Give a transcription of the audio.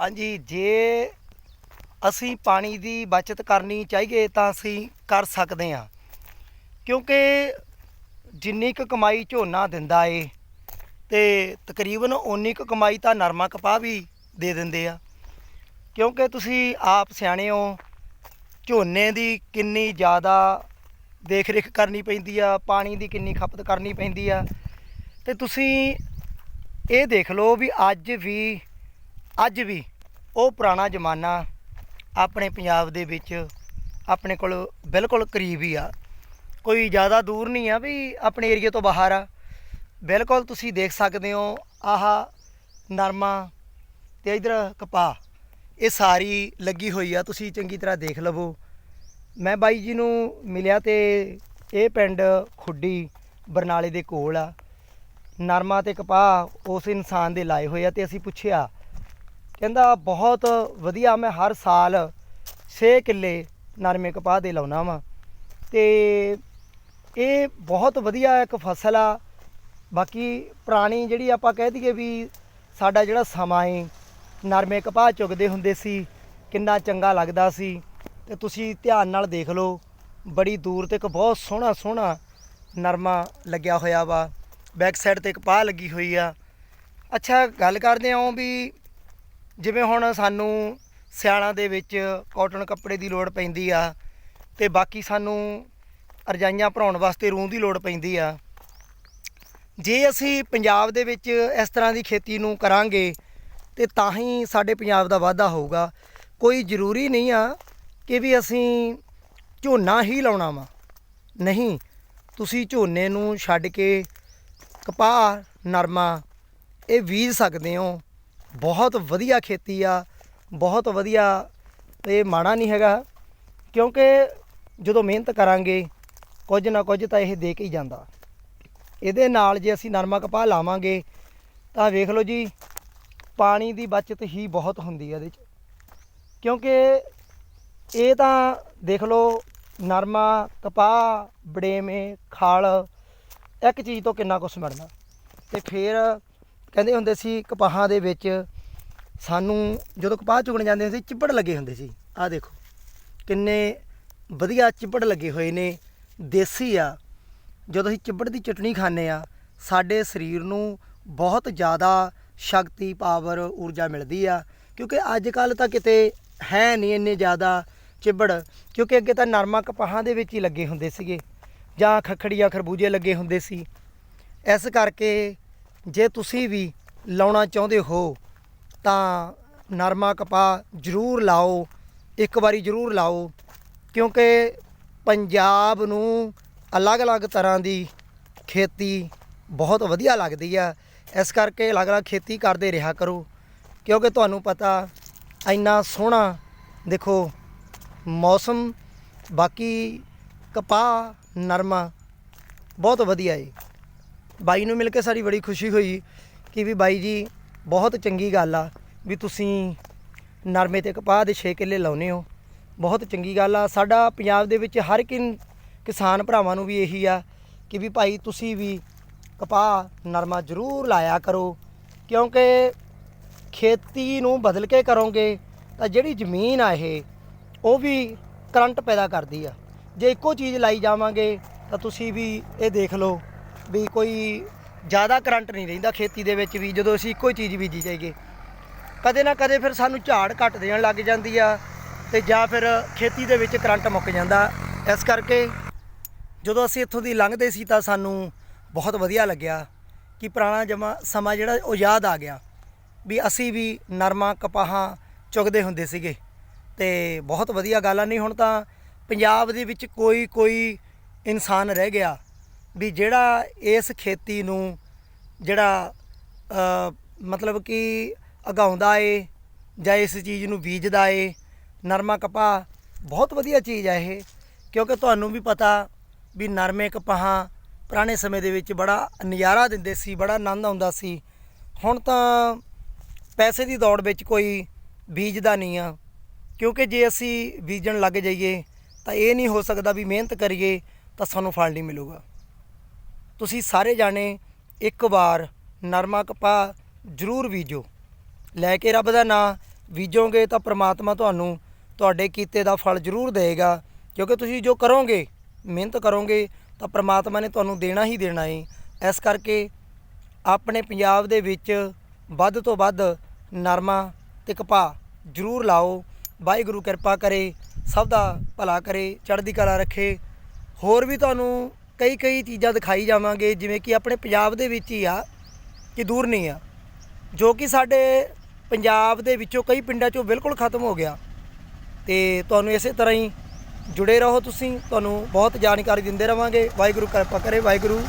ਹਾਂਜੀ, ਜੇ ਅਸੀਂ ਪਾਣੀ ਦੀ ਬਚਤ ਕਰਨੀ ਚਾਹੀਏ ਤਾਂ ਅਸੀਂ ਕਰ ਸਕਦੇ ਹਾਂ। ਕਿਉਂਕਿ ਜਿੰਨੀ ਕੁ ਕਮਾਈ ਝੋਨਾ ਦਿੰਦਾ ਏ ਤੇ ਤਕਰੀਬਨ ਓਨੀ ਕੁ ਕਮਾਈ ਤਾਂ ਨਰਮਾ ਕਪਾਹ ਵੀ ਦੇ ਦਿੰਦੇ ਆ। ਕਿਉਂਕਿ ਤੁਸੀਂ ਆਪ ਸਿਆਣੇ ਹੋ, ਝੋਨੇ ਦੀ ਕਿੰਨੀ ਜ਼ਿਆਦਾ ਦੇਖ ਰੇਖ ਕਰਨੀ ਪੈਂਦੀ ਆ, ਪਾਣੀ ਦੀ ਕਿੰਨੀ ਖਪਤ ਕਰਨੀ ਪੈਂਦੀ ਆ। ਤੇ ਤੁਸੀਂ ਇਹ ਦੇਖ ਲਓ ਵੀ ਅੱਜ ਵੀ ਅੱਜ ਵੀ ਉਹ ਪੁਰਾਣਾ ਜ਼ਮਾਨਾ ਆਪਣੇ ਪੰਜਾਬ ਦੇ ਵਿੱਚ ਆਪਣੇ ਕੋਲ ਬਿਲਕੁਲ ਕਰੀਬ ਹੀ ਆ। ਕੋਈ ਜ਼ਿਆਦਾ ਦੂਰ ਨਹੀਂ ਆ ਵੀ ਆਪਣੇ ਏਰੀਏ ਤੋਂ ਬਾਹਰ ਆ। ਬਿਲਕੁਲ ਤੁਸੀਂ ਦੇਖ ਸਕਦੇ ਹੋ ਆਹ ਨਰਮਾ ਤੇ ਇਧਰ ਕਪਾਹ, ਇਹ ਸਾਰੀ ਲੱਗੀ ਹੋਈ ਆ, ਤੁਸੀਂ ਚੰਗੀ ਤਰ੍ਹਾਂ ਦੇਖ ਲਵੋ। ਮੈਂ ਬਾਈ ਜੀ ਨੂੰ ਮਿਲਿਆ ਤੇ ਇਹ ਪਿੰਡ ਖੁੱਡੀ ਬਰਨਾਲੇ ਦੇ ਕੋਲ ਆ। ਨਰਮਾ ਤੇ ਕਪਾਹ ਉਸ ਇਨਸਾਨ ਦੇ ਲਾਏ ਹੋਏ ਆ ਤੇ ਅਸੀਂ ਪੁੱਛਿਆ ਕਹਿੰਦਾ, ਬਹੁਤ ਵਧੀਆ, ਮੈਂ ਹਰ ਸਾਲ 6 ਕਿੱਲੇ ਨਰਮੇ ਕਪਾਹ ਦੇ ਲਾਉਣਾ ਵਾਂ। ਤੇ ਇਹ ਬਹੁਤ ਵਧੀਆ ਇੱਕ ਫਸਲ ਆ। ਬਾਕੀ ਪੁਰਾਣੀ ਜਿਹੜੀ ਆਪਾਂ ਕਹਿ ਦਈਏ ਵੀ ਸਾਡਾ ਜਿਹੜਾ ਸਮਾਂ ਏ, ਨਰਮੇ ਕਪਾਹ ਚੁਗਦੇ ਹੁੰਦੇ ਸੀ, ਕਿੰਨਾ ਚੰਗਾ ਲੱਗਦਾ ਸੀ। ਤੇ ਤੁਸੀਂ ਧਿਆਨ ਨਾਲ ਦੇਖ ਲਓ, ਬੜੀ ਦੂਰ ਤੱਕ ਬਹੁਤ ਸੋਹਣਾ ਸੋਹਣਾ ਨਰਮਾ ਲੱਗਿਆ ਹੋਇਆ ਵਾ। ਬੈਕ ਸਾਈਡ ਤੇ ਕਪਾਹ ਲੱਗੀ ਹੋਈ ਆ। ਅੱਛਾ, ਗੱਲ ਕਰਦੇ ਹਾਂ ਵੀ ਜਿਵੇਂ ਹੁਣ ਸਾਨੂੰ ਸਿਆਲਾਂ ਦੇ ਵਿੱਚ ਕਾਟਨ ਕੱਪੜੇ ਦੀ ਲੋੜ ਪੈਂਦੀ ਆ ਤੇ ਬਾਕੀ ਸਾਨੂੰ ਰਜਾਈਆਂ ਭਰਾਉਣ ਵਾਸਤੇ ਰੂੰ ਦੀ ਲੋੜ ਪੈਂਦੀ ਆ। ਜੇ ਅਸੀਂ ਪੰਜਾਬ ਦੇ ਵਿੱਚ ਇਸ ਤਰ੍ਹਾਂ ਦੀ ਖੇਤੀ ਨੂੰ ਕਰਾਂਗੇ ਤੇ ਤਾਂ ਹੀ ਸਾਡੇ ਪੰਜਾਬ ਦਾ ਵਾਧਾ ਹੋਊਗਾ। ਕੋਈ ਜ਼ਰੂਰੀ ਨਹੀਂ ਆ ਕਿ ਵੀ ਅਸੀਂ ਝੋਨਾ ਹੀ ਲਾਉਣਾ ਵਾ। ਨਹੀਂ, ਤੁਸੀਂ ਝੋਨੇ ਨੂੰ ਛੱਡ ਕੇ ਕਪਾਹ, ਨਰਮਾ ਇਹ ਬੀਜ ਸਕਦੇ ਹੋ। ਬਹੁਤ ਵਧੀਆ ਖੇਤੀ ਆ, ਬਹੁਤ ਵਧੀਆ ਇਹ ਮਾੜਾ ਨਹੀਂ ਹੈਗਾ, ਕਿਉਂਕਿ ਜਦੋਂ ਮਿਹਨਤ ਕਰਾਂਗੇ, ਕੁਝ ਨਾ ਕੁਝ ਤਾਂ ਇਹ ਦੇ ਕੇ ਹੀ ਜਾਂਦਾ। ਇਹਦੇ ਨਾਲ ਜੇ ਅਸੀਂ ਨਰਮਾ ਕਪਾਹ ਲਾਵਾਂਗੇ, ਤਾਂ ਵੇਖ ਲਓ ਜੀ, ਪਾਣੀ ਦੀ ਬਚਤ ਹੀ ਬਹੁਤ ਹੁੰਦੀ ਹੈ ਇਹਦੇ 'ਚ। ਕਿਉਂਕਿ ਇਹ ਤਾਂ ਦੇਖ ਲਓ, ਨਰਮਾ ਕਪਾਹ, ਬੜੇਵੇਂ, ਖਲ, ਇੱਕ ਚੀਜ਼ ਤੋਂ ਕਿੰਨਾ ਕੁਛ ਮਿਲਣਾ। ਤੇ ਫਿਰ ਕਹਿੰਦੇ ਹੁੰਦੇ ਸੀ, ਕਪਾਹਾਂ ਦੇ ਵਿੱਚ ਸਾਨੂੰ ਜਦੋਂ ਕਪਾਹ ਚੁਗਣ ਜਾਂਦੇ ਸੀ, ਚਿੱਬੜ ਲੱਗੇ ਹੁੰਦੇ ਸੀ। ਆਹ ਦੇਖੋ, ਕਿੰਨੇ ਵਧੀਆ ਚਿੱਬੜ ਲੱਗੇ ਹੋਏ ਨੇ, ਦੇਸੀ ਆ। ਜਦੋਂ ਅਸੀਂ ਚਿੱਬੜ ਦੀ ਚਟਣੀ ਖਾਂਦੇ ਆ, ਸਾਡੇ ਸਰੀਰ ਨੂੰ ਬਹੁਤ ਜ਼ਿਆਦਾ ਸ਼ਕਤੀ, ਪਾਵਰ, ਊਰਜਾ ਮਿਲਦੀ ਆ। ਕਿਉਂਕਿ ਅੱਜ ਕੱਲ ਤਾਂ ਕਿਤੇ ਹੈ ਨਹੀਂ ਇੰਨੇ ਜ਼ਿਆਦਾ ਚਿੱਬੜ, ਕਿਉਂਕਿ ਅੱਗੇ ਤਾਂ ਨਰਮਾ ਕਪਾਹਾਂ ਦੇ ਵਿੱਚ ਹੀ ਲੱਗੇ ਹੁੰਦੇ ਸੀਗੇ, ਜਾਂ ਖਖੜੀਆਂ, ਖਰਬੂਜੇ ਲੱਗੇ ਹੁੰਦੇ ਸੀ। ਇਸ ਕਰਕੇ ਜੇ ਤੁਸੀਂ ਵੀ ਲਾਉਣਾ ਚਾਹੁੰਦੇ ਹੋ, ਤਾਂ ਨਰਮਾ ਕਪਾਹ ਜ਼ਰੂਰ ਲਾਓ, ਇੱਕ ਵਾਰੀ ਜ਼ਰੂਰ ਲਾਓ, ਕਿਉਂਕਿ ਪੰਜਾਬ ਨੂੰ ਅਲੱਗ-ਅਲੱਗ ਤਰ੍ਹਾਂ ਦੀ ਖੇਤੀ ਬਹੁਤ ਵਧੀਆ ਲੱਗਦੀ ਆ। ਇਸ ਕਰਕੇ ਅਲੱਗ-ਅਲੱਗ ਖੇਤੀ ਕਰਦੇ ਰਿਹਾ ਕਰੋ, ਕਿਉਂਕਿ ਤੁਹਾਨੂੰ ਪਤਾ ਇੰਨਾ ਸੋਹਣਾ ਦੇਖੋ ਮੌਸਮ, ਬਾਕੀ ਕਪਾਹ, ਨਰਮਾ ਬਹੁਤ ਵਧੀਆ ਏ। ਬਾਈ ਨੂੰ ਮਿਲ ਕੇ ਸਾਡੀ ਬੜੀ ਖੁਸ਼ੀ ਹੋਈ ਕਿ ਵੀ ਬਾਈ ਜੀ, ਬਹੁਤ ਚੰਗੀ ਗੱਲ ਆ ਵੀ ਤੁਸੀਂ ਨਰਮੇ ਤੇ ਕਪਾਹ ਦੇ 6 ਕਿੱਲੇ ਲਾਉਨੇ ਹੋ। ਬਹੁਤ ਚੰਗੀ ਗੱਲ ਆ। ਸਾਡਾ ਪੰਜਾਬ ਦੇ ਵਿੱਚ ਹਰ ਇੱਕ ਕਿਸਾਨ ਭਰਾਵਾਂ ਨੂੰ ਵੀ ਇਹੀ ਆ ਕਿ ਵੀ ਭਾਈ ਤੁਸੀਂ ਵੀ ਕਪਾਹ ਨਰਮਾ ਜ਼ਰੂਰ ਲਾਇਆ ਕਰੋ। ਕਿਉਂਕਿ ਖੇਤੀ ਨੂੰ ਬਦਲ ਕੇ ਕਰੋਗੇ ਤਾਂ ਜਿਹੜੀ ਜ਼ਮੀਨ ਆ ਇਹ, ਉਹ ਵੀ ਕਰੰਟ ਪੈਦਾ ਕਰਦੀ ਆ। ਜੇ ਇੱਕੋ ਚੀਜ਼ ਲਾਈ ਜਾਵਾਂਗੇ ਤਾਂ ਤੁਸੀਂ ਵੀ ਇਹ ਦੇਖ ਲਓ ਵੀ ਕੋਈ ਜ਼ਿਆਦਾ ਕਰੰਟ ਨਹੀਂ ਰਹਿੰਦਾ ਖੇਤੀ ਦੇ ਵਿੱਚ ਵੀ, ਜਦੋਂ ਅਸੀਂ ਇੱਕੋ ਹੀ ਚੀਜ਼ ਬੀਜੀ ਜਾਈਏ। ਕਦੇ ਨਾ ਕਦੇ ਫਿਰ ਸਾਨੂੰ ਝਾੜ ਘੱਟ ਦੇਣ ਲੱਗ ਜਾਂਦੀ ਆ ਤੇ ਜਾਂ ਫਿਰ ਖੇਤੀ ਦੇ ਵਿੱਚ ਕਰੰਟ ਮੁੱਕ ਜਾਂਦਾ। ਇਸ ਕਰਕੇ ਜਦੋਂ ਅਸੀਂ ਇੱਥੋਂ ਦੀ ਲੰਘਦੇ ਸੀ ਤਾਂ ਸਾਨੂੰ ਬਹੁਤ ਵਧੀਆ ਲੱਗਿਆ ਕਿ ਪੁਰਾਣਾ ਜਮਾ ਸਮਾਂ ਜਿਹੜਾ ਉਹ ਯਾਦ ਆ ਗਿਆ ਵੀ ਅਸੀਂ ਵੀ ਨਰਮਾ, ਕਪਾਹਾਂ ਚੁਗਦੇ ਹੁੰਦੇ ਸੀਗੇ ਤੇ ਬਹੁਤ ਵਧੀਆ ਗੱਲ ਆ। ਨਹੀਂ ਹੁਣ ਤਾਂ ਪੰਜਾਬ ਦੇ ਵਿੱਚ ਕੋਈ ਕੋਈ ਇਨਸਾਨ ਰਹਿ ਗਿਆ ਵੀ ਜਿਹੜਾ ਇਸ ਖੇਤੀ ਨੂੰ ਜਿਹੜਾ ਮਤਲਬ ਕਿ ਉਗਾਉਂਦਾ ਏ ਜਾਂ ਇਸ ਚੀਜ਼ ਨੂੰ ਬੀਜਦਾ ਏ, ਨਰਮਾ ਕਪਾਹ ਬਹੁਤ ਵਧੀਆ ਚੀਜ਼ ਆ ਇਹ। ਕਿਉਂਕਿ ਤੁਹਾਨੂੰ ਵੀ ਪਤਾ ਵੀ ਨਰਮੇ ਕਪਾਹਾਂ ਪੁਰਾਣੇ ਸਮੇਂ ਦੇ ਵਿੱਚ ਬੜਾ ਨਜ਼ਾਰਾ ਦਿੰਦੇ ਸੀ, ਬੜਾ ਆਨੰਦ ਆਉਂਦਾ ਸੀ। ਹੁਣ ਤਾਂ ਪੈਸੇ ਦੀ ਦੌੜ ਵਿੱਚ ਕੋਈ ਬੀਜਦਾ ਨਹੀਂ ਆ। ਕਿਉਂਕਿ ਜੇ ਅਸੀਂ ਬੀਜਣ ਲੱਗ ਜਾਈਏ ਤਾਂ ਇਹ ਨਹੀਂ ਹੋ ਸਕਦਾ ਵੀ ਮਿਹਨਤ ਕਰੀਏ ਤਾਂ ਸਾਨੂੰ ਫਲ ਨਹੀਂ ਮਿਲੂਗਾ। ਤੁਸੀਂ ਸਾਰੇ ਜਾਣੇ ਇੱਕ ਵਾਰ ਨਰਮਾ ਕਪਾਹ ਜ਼ਰੂਰ ਬੀਜੋ। ਲੈ ਕੇ ਰੱਬ ਦਾ ਨਾਂ ਬੀਜੋਗੇ ਤਾਂ ਪ੍ਰਮਾਤਮਾ ਤੁਹਾਨੂੰ ਤੁਹਾਡੇ ਕੀਤੇ ਦਾ ਫਲ ਜ਼ਰੂਰ ਦੇਵੇਗਾ। ਕਿਉਂਕਿ ਤੁਸੀਂ ਜੋ ਕਰੋਗੇ, ਮਿਹਨਤ ਕਰੋਗੇ, ਤਾਂ ਪ੍ਰਮਾਤਮਾ ਨੇ ਤੁਹਾਨੂੰ ਦੇਣਾ ਹੀ ਦੇਣਾ ਹੈ ਇਸ ਕਰਕੇ ਆਪਣੇ ਪੰਜਾਬ ਦੇ ਵਿੱਚ ਵੱਧ ਤੋਂ ਵੱਧ ਨਰਮਾ ਤੇ ਕਪਾਹ ਜ਼ਰੂਰ ਲਾਓ। ਵਾਹਿਗੁਰੂ ਕਿਰਪਾ ਕਰੇ, ਸਭ ਦਾ ਭਲਾ ਕਰੇ, ਚੜ੍ਹਦੀ ਕਲਾ ਰੱਖੇ। ਹੋਰ ਵੀ ਤੁਹਾਨੂੰ ਕਈ ਕਈ ਚੀਜ਼ਾਂ ਦਿਖਾਈ ਜਾਵਾਂਗੇ, ਜਿਵੇਂ ਕਿ ਆਪਣੇ ਪੰਜਾਬ ਦੇ ਵਿੱਚ ਹੀ ਆ, ਕਿ ਦੂਰ ਨਹੀਂ ਆ, ਜੋ ਕਿ ਸਾਡੇ ਪੰਜਾਬ ਦੇ ਵਿੱਚੋਂ ਕਈ ਪਿੰਡਾਂ 'ਚੋਂ ਬਿਲਕੁਲ ਖਤਮ ਹੋ ਗਿਆ। ਤੇ ਤੁਹਾਨੂੰ ਇਸੇ ਤਰ੍ਹਾਂ ਹੀ ਜੁੜੇ ਰਹੋ ਤੁਸੀਂ, ਤੁਹਾਨੂੰ ਬਹੁਤ ਜਾਣਕਾਰੀ ਦਿੰਦੇ ਰਵਾਂਗੇ। ਵਾਹਿਗੁਰੂ ਕਿਰਪਾ ਕਰੇ, ਵਾਹਿਗੁਰੂ।